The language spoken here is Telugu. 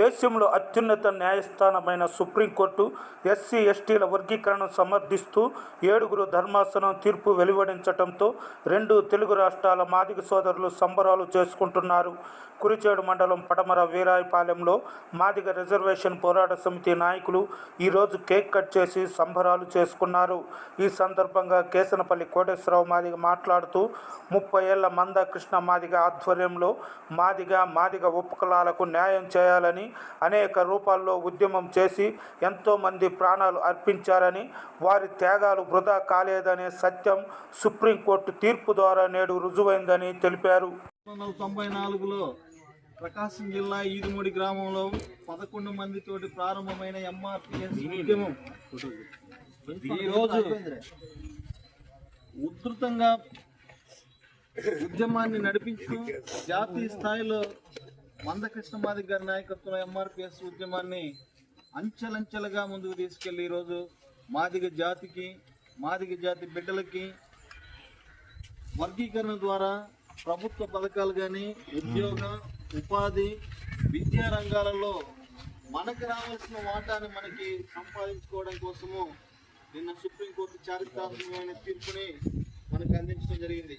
దేశంలో అత్యున్నత న్యాయస్థానమైన సుప్రీంకోర్టు ఎస్సీ ఎస్టీల వర్గీకరణను సమర్థిస్తూ ఏడుగురు ధర్మాసనం తీర్పు వెలువడించడంతో రెండు తెలుగు రాష్ట్రాల మాదిగ సోదరులు సంబరాలు చేసుకుంటున్నారు. కురిచేడు మండలం పడమర వీరాయపాలెంలో మాదిగ రిజర్వేషన్ పోరాట సమితి నాయకులు ఈరోజు కేక్ కట్ చేసి సంబరాలు చేసుకున్నారు. ఈ సందర్భంగా కేసనపల్లి కోటేశ్వరరావు మాదిగ మాట్లాడుతూ ముప్పై ఏళ్ళ మంద కృష్ణ మాదిగ ఆధ్వర్యంలో మాదిగ మాదిగ ఉపకులాలకు న్యాయం చేయాలని అనేక రూపాల్లో ఉద్యమం చేసి ఎంతోమంది ప్రాణాలు అర్పించారని వారి త్యాగాలు వృధా కాలేదనే సత్యం సుప్రీంకోర్టు తీర్పు ద్వారా నేడు రుజువైందని తెలిపారు. తొంభై నాలుగులో ప్రకాశం జిల్లా ఈదుమూడి గ్రామంలో పదకొండు మందితోటి ప్రారంభమైన ఎంఆర్పిఎస్ ఉద్యమం ఈరోజు ఉధృతంగా ఉద్యమాన్ని నడిపించు జాతీయ స్థాయిలో మందకృష్ణ మాదిగ గారి నాయకత్వంలో ఎంఆర్పిఎస్ ఉద్యమాన్ని అంచెలంచెలుగా ముందుకు తీసుకెళ్ళి ఈరోజు మాదిగ జాతికి మాదిగ జాతి బిడ్డలకి వర్గీకరణ ద్వారా ప్రభుత్వ పథకాలు కానీ ఉద్యోగ ఉపాధి విద్యా రంగాలలో మనకు రావాల్సిన వాటాను మనకి సంపాదించుకోవడం కోసము నిన్న సుప్రీంకోర్టు చారిత్రాత్మకమైన తీర్పుని మనకు అందించడం జరిగింది.